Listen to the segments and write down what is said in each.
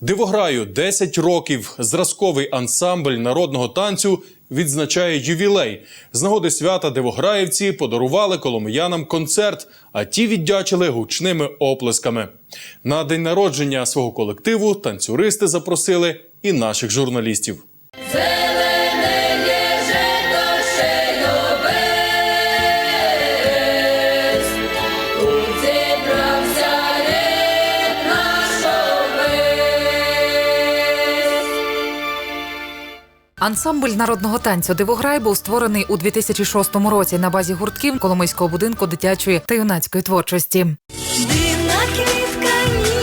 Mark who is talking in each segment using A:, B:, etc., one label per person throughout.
A: Дивограю 10 років. Зразковий ансамбль народного танцю відзначає ювілей. З нагоди свята дивограївці подарували коломиянам концерт, а ті віддячили гучними оплесками. На день народження свого колективу танцюристи запросили і наших журналістів.
B: Ансамбль народного танцю Дивограй був створений у 2006 році на базі гуртків Коломийського будинку дитячої та юнацької творчості.
C: Дивна квітка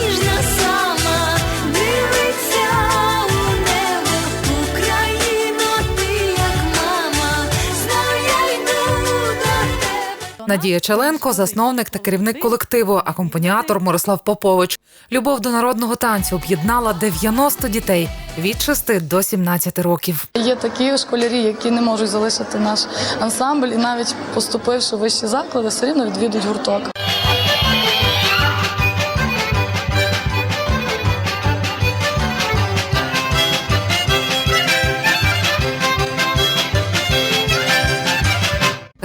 B: Надія Челенко, засновник та керівник колективу, акомпаніатор Мирослав Попович. Любов до народного танцю об'єднала 90 дітей від 6 до 17 років.
D: Є такі школярі, які не можуть залишити наш ансамбль, і навіть поступивши в вищі заклади, все рівно відвідують гурток.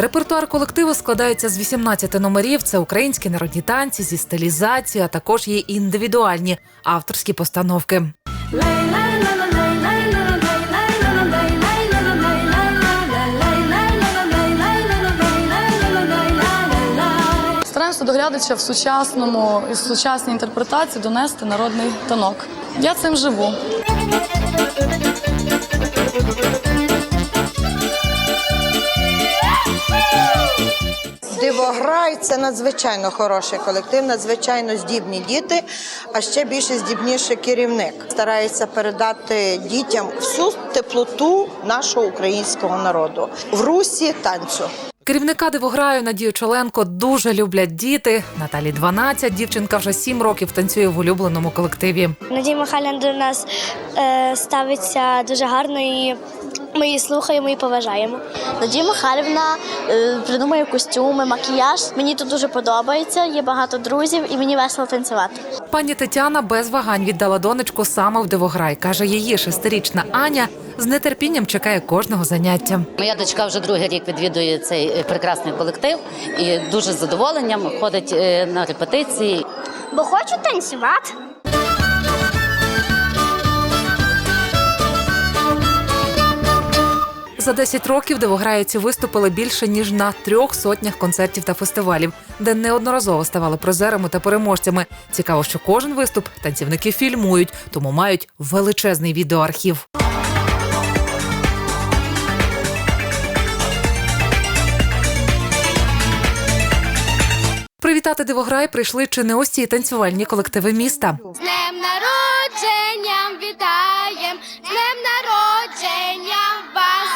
B: Репертуар колективу складається з 18 номерів. Це українські народні танці зі стилізацією, а також є індивідуальні авторські постановки.
D: Стараємося до глядача в сучасному і сучасній інтерпретації донести народний танок. Я цим живу.
E: Дивограй це надзвичайно хороший колектив, надзвичайно здібні діти, а ще більше здібніший керівник. Старається передати дітям всю теплоту нашого українського народу в русі танцю.
B: Керівника дивограю Надію Чоленко дуже люблять діти. Наталі 12, дівчинка вже 7 років танцює в улюбленому колективі.
F: Надія Михайлівна до нас е, ставиться дуже гарно і ми її слухаємо і поважаємо. Надія Михайлівна е, придумує костюми, макіяж. Мені тут дуже подобається, є багато друзів і мені весело танцювати.
B: Пані Тетяна без вагань віддала донечку саме в дивограй. каже, її шестирічна Аня з нетерпінням чекає кожного заняття.
G: Моя дочка вже другий рік відвідує цей е, прекрасний колектив і дуже з задоволенням ходить е, на репетиції.
F: Бо хочу танцювати.
B: За 10 років дивограївці виступили більше ніж на трьох сотнях концертів та фестивалів, де неодноразово ставали призерами та переможцями. Цікаво, що кожен виступ танцівники фільмують, тому мають величезний відеоархів. Привітати дивограй прийшли чи не ось ці танцювальні колективи міста.
F: З днем народженням вітаєм! З днем народження вас!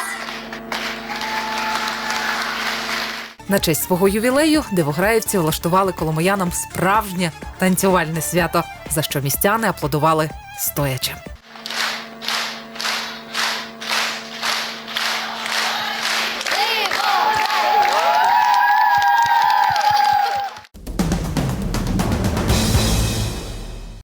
B: На честь свого ювілею дивограївці влаштували коломиянам справжнє танцювальне свято, за що містяни аплодували стоячи.